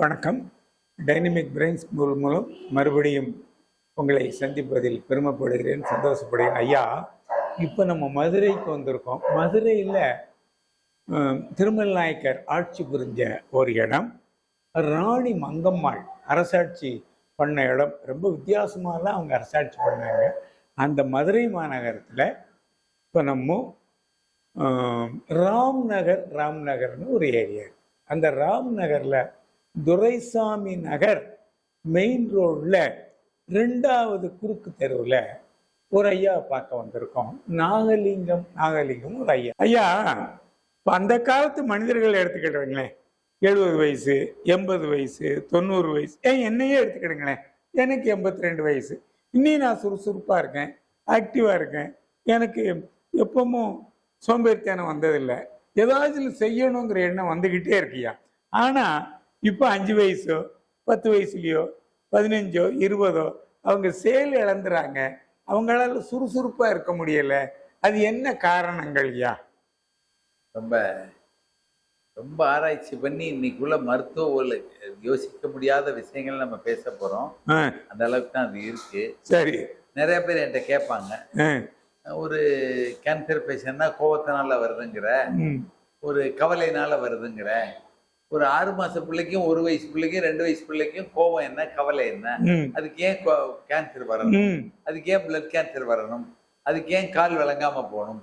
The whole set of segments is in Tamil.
வணக்கம். டைனமிக் பிரெயின்ஸ் ஸ்கூல் மூலம் மறுபடியும் உங்களை சந்திப்பதில் பெருமைப்படுகிறேன் சந்தோஷப்படுகிறேன். ஐயா இப்போ நம்ம மதுரைக்கு வந்திருக்கோம். மதுரையில் திருமல் நாயக்கர் ஆட்சி புரிஞ்ச ஒரு இடம். ராணி மங்கம்மாள் அரசாட்சி பண்ண இடம். ரொம்ப வித்தியாசமாக தான் அவங்க அரசாட்சி பண்ணாங்க. அந்த மதுரை மாநகரத்தில் இப்போ நம்ம ராம்நகர் ராம் நகர் ராம் நகர்னு ஒரு ஏரியா அந்த ராம் நகரில் துரைசாமி நகர் மெயின் ரோட்ல ரெண்டாவது குறுக்கு தெருவில் ஒரு ஐயா பார்க்க வந்திருக்கோம். நாகலிங்கம் நாகலிங்கம் ஒரு ஐயா. ஐயா இப்போ அந்த காலத்து மனிதர்கள் எடுத்துக்கிட்டுங்களேன் எழுபது வயசு எண்பது வயசு தொண்ணூறு வயசு. ஏன் என்னையே எடுத்துக்கிடுங்களேன். எனக்கு எண்பத்தி ரெண்டு வயசு. இன்னும் நான் சுறுசுறுப்பாக இருக்கேன். ஆக்டிவாக இருக்கேன். எனக்கு எப்பவும் சோம்பேறித்தனம் வந்ததில்லை. ஏதாச்சும் செய்யணுங்கிற எண்ணம் வந்துக்கிட்டே இருக்கியா ஆனால் இப்போ அஞ்சு வயசோ பத்து வயசுலையோ பதினஞ்சோ இருபதோ அவங்க செயல் இழந்துறாங்க. அவங்களால சுறுசுறுப்பாக இருக்க முடியல. அது என்ன காரணங்கள் ஐயா? ரொம்ப ரொம்ப ஆராய்ச்சி பண்ணி இன்னைக்குள்ள மருத்துவ யோசிக்க முடியாத விஷயங்கள் நம்ம பேச போறோம். அந்த அளவுக்கு தான் அது இருக்கு. சரி. நிறைய பேர் என்கிட்ட கேட்பாங்க. ஒரு கேன்சர் பேஷண்ட்னா கோவத்தினால வருதுங்கிற ஒரு கவலையினால வருதுங்கிற ஒரு ஆறு மாச பிள்ளைக்கும் ஒரு வயசு பிள்ளைக்கும் ரெண்டு வயசு பிள்ளைக்கும் கோவம் என்ன கவலை என்ன? அதுக்கு ஏன் கேன்சர் வரணும்? அதுக்கு ஏன் பிளட் கேன்சர் வரணும்? அதுக்கு ஏன் கால் விளங்காம போகணும்?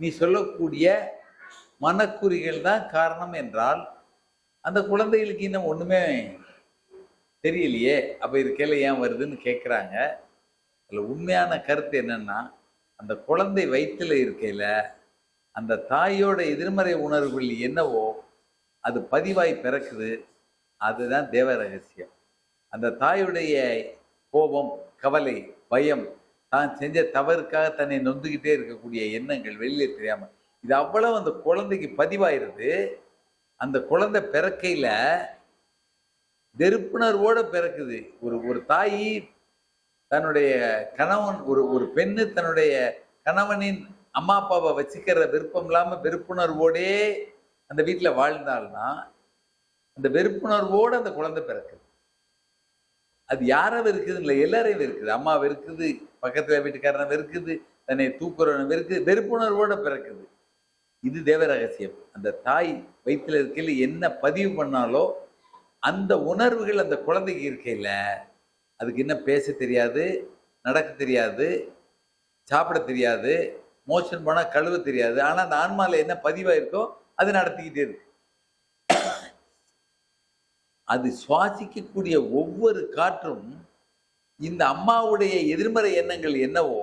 நீ சொல்லக்கூடிய மனக்குறிகள் தான் காரணம் என்றால் அந்த குழந்தைகளுக்கு இன்னும் ஒண்ணுமே தெரியலையே. அப்ப இருக்கையில ஏன் வருதுன்னு கேட்குறாங்க அதுல உண்மையான கருத்து என்னன்னா அந்த குழந்தை வயிற்றுல இருக்கையில அந்த தாயோட எதிர்மறை உணர்வுகள் என்னவோ அது பதிவாய் பிறக்குது. அதுதான் தேவ ரகசியம் அந்த தாயுடைய கோபம் கவலை பயம் தான் செஞ்ச தவறுக்காக தன்னை நொந்துக்கிட்டே இருக்கக்கூடிய எண்ணங்கள் வெளியே தெரியாமல் இது அவ்வளவு அந்த குழந்தைக்கு பதிவாயிருது அந்த குழந்தை பிறக்கையில் வெறுப்புணர்வோடு பிறக்குது. ஒரு ஒரு தாய் தன்னுடைய கணவன் ஒரு ஒரு பெண்ணு தன்னுடைய கணவனின் அம்மா அப்பாவை வச்சுக்கிற விருப்பம் இல்லாமல் வெறுப்புணர்வோடே அந்த வீட்டில் வாழ்ந்தாள்னா அந்த வெறுப்புணர்வோடு அந்த குழந்தை பிறக்குது. அது யாரை வெறுக்குது இல்லை எல்லாரையும் வெறுக்குது அம்மா வெறுக்குது பக்கத்தில் வீட்டுக்காரனை வெறுக்குது தன்னை தூக்குறவனை வெறுக்குது வெறுப்புணர்வோட பிறக்குது. இது தேவ ரகசியம் அந்த தாய் வயிற்றுல இருக்கையில் என்ன பதிவு பண்ணாலோ அந்த உணர்வுகள் அந்த குழந்தைக்கு இருக்கையில் அதுக்கு என்ன பேச தெரியாது நடக்க தெரியாது சாப்பிட தெரியாது மோஷன் போனால் கழுவ தெரியாது. ஆனால் அந்த ஆன்மாவில் என்ன பதிவாக இருக்கோ அது நடத்திக்கிட்டே இருக்கு. அது சுவாசிக்கக்கூடிய ஒவ்வொரு காற்றும் இந்த அம்மாவுடைய எதிர்மறை எண்ணங்கள் என்னவோ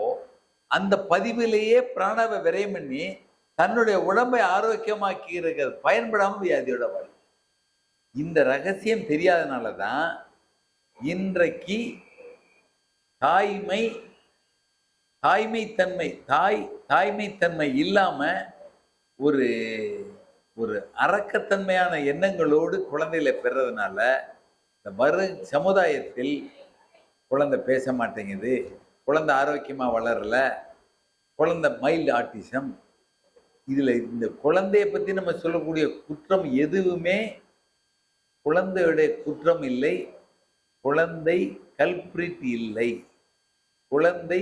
அந்த பதிவிலேயே பிராணவை விரயம் பண்ணி தன்னுடைய உடம்பை ஆரோக்கியமாக்கி இருக்கிறது பயன்படாமல் வியாதியோட வாழ்க்கை. இந்த ரகசியம் தெரியாதனால தான் இன்றைக்கு தாய்மை தாய்மைத்தன்மை தாய் தாய்மைத்தன்மை இல்லாம ஒரு ஒரு அரக்கத்தன்மையான எண்ணங்களோடு குழந்தையில பெறதுனால இந்த மறு சமுதாயத்தில் குழந்தை பேச மாட்டேங்குது குழந்தை ஆரோக்கியமாக வளரல குழந்தை மைல்டு ஆர்டிசம் இதில் இந்த குழந்தைய பற்றி நம்ம சொல்லக்கூடிய குற்றம் எதுவுமே குழந்தையுடைய குற்றம் இல்லை குழந்தை கல்பிரிட் இல்லை. குழந்தை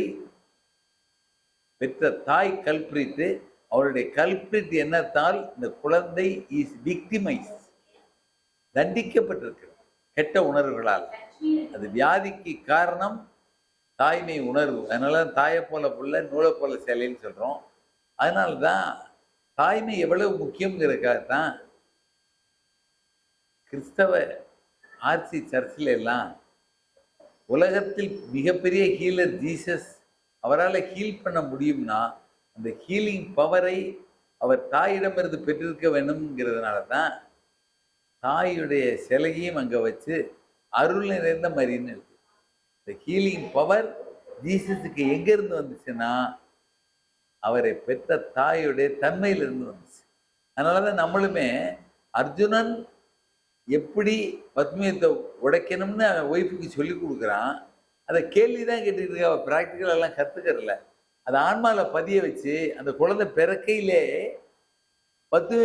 பெற்ற தாய் கல்பிரிட்டு அவருடைய கல்பிரிட் என்னத்தால் இந்த குழந்தை இஸ் விக்டிமைஸ் தண்டிக்கப்பட்டிருக்கு கெட்ட உணர்வுகளால். அது வியாதிக்கு காரணம் தாய்மை உணர்வு. அதனால தாயை போல புள்ள நூலை போல சேலைன்னு சொல்றோம். அதனால தான் தாய்மை எவ்வளவு முக்கியங்கிறதுக்காக தான் கிறிஸ்தவ ஆர்சி சர்ச்சில் எல்லாம் உலகத்தில் மிகப்பெரிய ஹீலர் ஜீசஸ் அவரால் ஹீல் பண்ண முடியும்னா அந்த ஹீலிங் பவரை அவர் தாயிடமிருந்து பெற்றிருக்க வேண்டும்ங்கிறதுனால தான் தாயுடைய சிலையும் அங்கே வச்சு அருள் நிறைந்த மாதிரின்னு இருக்கு. இந்த ஹீலிங் பவர் ஜீசஸுக்கு எங்கேருந்து வந்துச்சுன்னா அவரை பெற்ற தாயுடைய தன்மையிலிருந்து வந்துச்சு. அதனால தான் நம்மளுமே அர்ஜுனன் எப்படி பத்மியத்தை உடைக்கணும்னு அவன் ஒய்ஃபுக்கு சொல்லி கொடுக்குறான் அதை கேள்வி தான் கேட்டுக்கிட்டு இருக்க அவள் ப்ராக்டிக்கல் எல்லாம் கற்றுக்கறல அதை ஆன்மாவில் பதிய வச்சு அந்த குழந்தை பிறக்கையிலே பத்து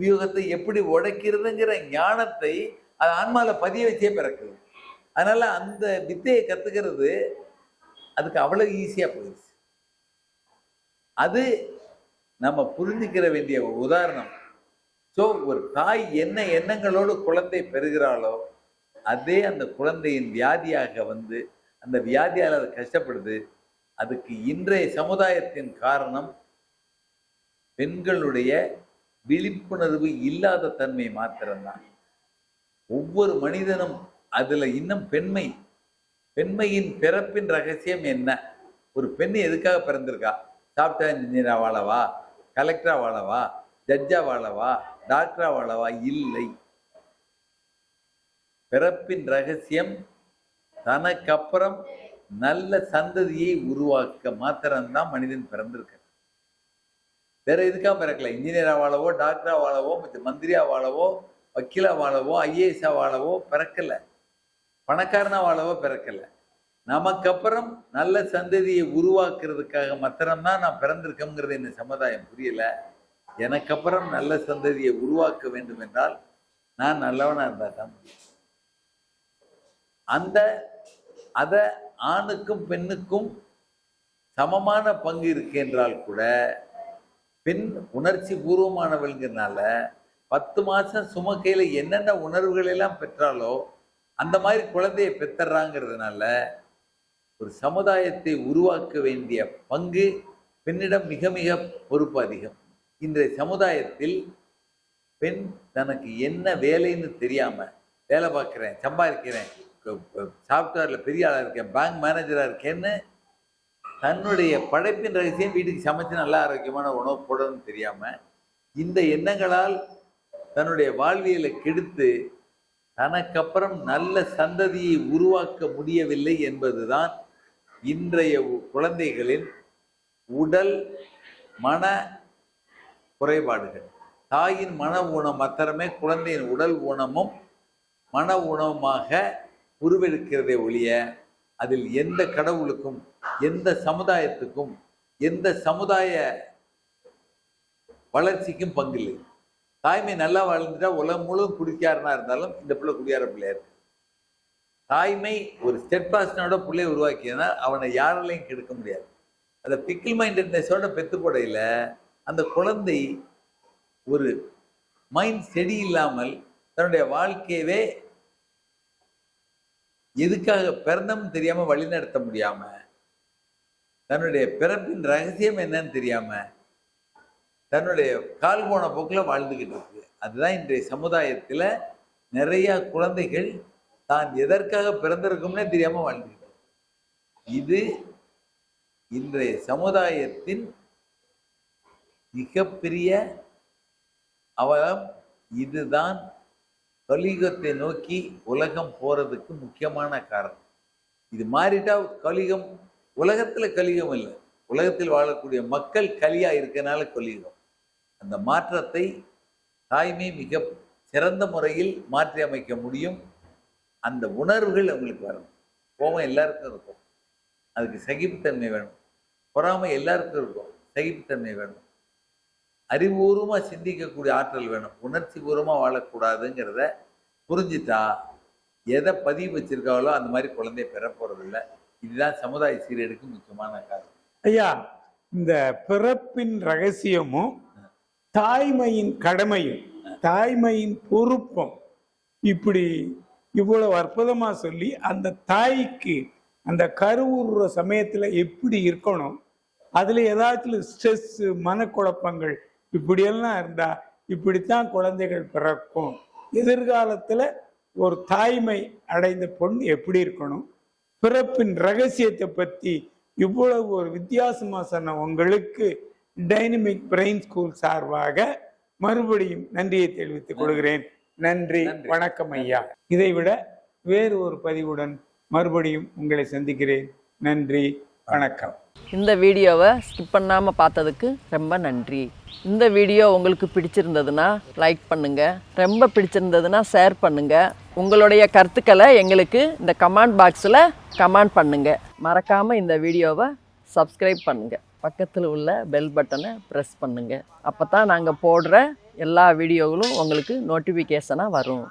வியூகத்தை எப்படி உடைக்கிறதுங்கிற ஞானத்தை அது ஆன்மாவில் பதிய வச்சே பிறக்குது. அதனால அந்த வித்தையை கத்துக்கிறது அதுக்கு அவ்வளவு ஈஸியா போயிடுச்சு. அது நம்ம புரிஞ்சுக்கிற வேண்டிய உதாரணம். ஸோ ஒரு தாய் என்ன எண்ணங்களோடு குழந்தை பெறுகிறாளோ அதே அந்த குழந்தையின் வியாதியாக வந்து அந்த வியாதியால் அது கஷ்டப்படுது. அதுக்கு இன்றைய சமுதாயத்தின் காரணம் பெண்களுடைய விழிப்புணர்வு இல்லாத தன்மை மாத்திரம்தான். ஒவ்வொரு மனிதனும் அதுல இன்னும் பெண்மை. பெண்மையின் பிறப்பின் ரகசியம் என்ன? ஒரு பெண் எதுக்காக பிறந்திருக்கா? சாஃப்ட்வேர் இன்ஜினியரா வாழவா? கலெக்டரா வாழவா? ஜட்ஜா வாழவா? டாக்டரா வாழவா? இல்லை. பிறப்பின் ரகசியம் தனக்கப்புறம் நல்ல சந்ததியை உருவாக்க மாத்திரம்தான் மனிதன் பிறந்திருக்க வேற எதுக்காக பிறக்கல? இன்ஜினியரா வாழவோ டாக்டரா வாழவோ மந்திரியா வாழவோ வக்கீலா வாழவோ ஐஏஎஸ்ஆ வாழவோ பிறக்கல. பணக்காரனா வாழவோ பிறக்கல. நமக்கு அப்புறம் நல்ல சந்ததியை உருவாக்குறதுக்காக மாத்திரம்தான் நான் பிறந்திருக்கேங்கிறது இந்த சமுதாயம் புரியல. எனக்கு அப்புறம் நல்ல சந்ததியை உருவாக்க வேண்டும் என்றால் நான் நல்லவனா இருந்தா தான் அந்த அத ஆணுக்கும் பெண்ணுக்கும் சமமான பங்கு இருக்கு என்றால் கூட பெண் உணர்ச்சி பூர்வமானவள்ங்கிறனால பத்து மாதம் சுமக்கையில் என்னென்ன உணர்வுகள் எல்லாம் பெற்றாலோ அந்த மாதிரி குழந்தையை பெற்றுறாங்கிறதுனால ஒரு சமுதாயத்தை உருவாக்க வேண்டிய பங்கு பெண்ணிடம் மிக மிக பொறுப்பு அதிகம். இன்றைய சமுதாயத்தில் பெண் தனக்கு என்ன வேலைன்னு தெரியாமல் வேலை பார்க்குறேன் சம்பாதிக்கிறேன். சாஃப்ட்வேரில் பெரிய ஆளாக இருக்கேன் பேங்க் மேனேஜராக இருக்கேன்னு தன்னுடைய படைப்பின் ரகசியம் வீட்டுக்கு சமைச்சு நல்ல ஆரோக்கியமான உணவு போடணும்னு தெரியாமல் இந்த எண்ணங்களால் தன்னுடைய வாழ்வியலை கெடுத்து தனக்கப்புறம் நல்ல சந்ததியை உருவாக்க முடியவில்லை என்பதுதான் இன்றைய உ- குழந்தைகளின் உடல் மன குறைபாடுகள். தாயின் மன ஊனம் மாத்திரமே குழந்தையின் உடல் ஊனமும் மன உணவமாக உருவெடுக்கிறதே ஒழிய அதில் எந்த கடவுளுக்கும் எந்த சமுதாயத்துக்கும் எந்த சமுதாய வளர்ச்சிக்கும் பங்கில்லை. தாய்மை நல்லா வாழ்ந்துட்டா உலகம் முழுவதும் குடிக்காரனா இருந்தாலும் இந்த பிள்ளை குடியார பிள்ளையா இருக்கு. தாய்மை ஒரு ஸ்டெட்பாஸ்டனோட பிள்ளையை உருவாக்கியதுனா அவனை யாராலையும் கெடுக்க முடியாது. அந்த பிக்கில் மைண்டட்னஸோட பெத்து போடையில் அந்த குழந்தை ஒரு மைண்ட் செடி இல்லாமல் தன்னுடைய வாழ்க்கையவே எதுக்காக பிறந்தோம்னு தெரியாம வழிநடத்த முடியாம தன்னுடைய பிறப்பின் ரகசியம் என்னன்னு தெரியாம தன்னுடைய கால் போன போக்கில் வாழ்ந்துகிட்டு இருக்கு. அதுதான் இன்றைய சமுதாயத்துல நிறைய குழந்தைகள் தான் எதற்காக பிறந்திருக்கும்னே தெரியாம வாழ்ந்துக்கிட்டு இது இன்றைய சமுதாயத்தின் மிகப்பெரிய அவலம். இதுதான் கலியுகத்தை நோக்கி உலகம் போகிறதுக்கு முக்கியமான காரணம். இது மாறிட்டா கலியுகம் உலகத்தில் கலியுகம் இல்லை. உலகத்தில் வாழக்கூடிய மக்கள் கலியாக இருக்கனால கலியுகம் அந்த மாற்றத்தை தாய்மை மிக சிறந்த முறையில் மாற்றி அமைக்க முடியும். அந்த உணர்வுகள் அவங்களுக்கு வரணும். கோபம் எல்லாருக்கும் இருக்கும். அதுக்கு சகிப்புத்தன்மை வேணும். பொறாமை எல்லாருக்கும் இருக்கும். சகிப்புத்தன்மை வேணும். அறிவுபூர்வமா சிந்திக்கக்கூடிய ஆற்றல் வேணும். உணர்ச்சி பூர்வமா வாழக்கூடாதுங்கிறத புரிஞ்சுட்டா எதை பதிவு வச்சிருக்காங்களோ அந்த மாதிரி குழந்தைய பெற போறதில்ல இதுதான் சமுதாய சீரழிக்கு முக்கியமான காரணம். ஐயா இந்த பிறப்பின் ரகசியமும் தாய்மையின் கடமையும் தாய்மையின் பொறுப்பும் இப்படி இவ்வளவு அற்புதமா சொல்லி அந்த தாய்க்கு அந்த கருவுறுற சமயத்துல எப்படி இருக்கணும் அதுல ஏதாச்சும் ஸ்ட்ரெஸ் மனக்குழப்பங்கள் இப்படியெல்லாம் இருந்தா இப்படித்தான் குழந்தைகள் பிறக்கும். எதிர்காலத்துல ஒரு தாய்மை அடைந்த பொண் எப்படி இருக்கணும்? பிறப்பின் ரகசியத்தை பத்தி இவ்வளவு ஒரு வித்தியாசமா சொன்ன உங்களுக்கு டைனமிக் பிரெயின் ஸ்கூல் சார்பாக மறுபடியும் நன்றியை தெரிவித்துக் கொள்கிறேன். நன்றி. நன்றி. வணக்கம் ஐயா. இதைவிட வேறு ஒரு பதிவுடன் மறுபடியும் உங்களை சந்திக்கிறேன். நன்றி. வணக்கம். இந்த வீடியோவை ஸ்கிப் பண்ணாமல் பார்த்ததுக்கு ரொம்ப நன்றி. இந்த வீடியோ உங்களுக்கு பிடிச்சிருந்ததுன்னா லைக் பண்ணுங்கள் ரொம்ப பிடிச்சிருந்ததுன்னா ஷேர் பண்ணுங்கள் உங்களுடைய கருத்துக்களை எங்களுக்கு இந்த கமெண்ட் பாக்ஸில் கமெண்ட் பண்ணுங்கள் மறக்காமல் இந்த வீடியோவை சப்ஸ்கிரைப் பண்ணுங்கள் பக்கத்தில் உள்ள பெல் பட்டனை ப்ரெஸ் பண்ணுங்கள் அப்போ தான் நாங்கள் போடுற எல்லா வீடியோகளும் உங்களுக்கு நோட்டிஃபிகேஷனாக வரும்.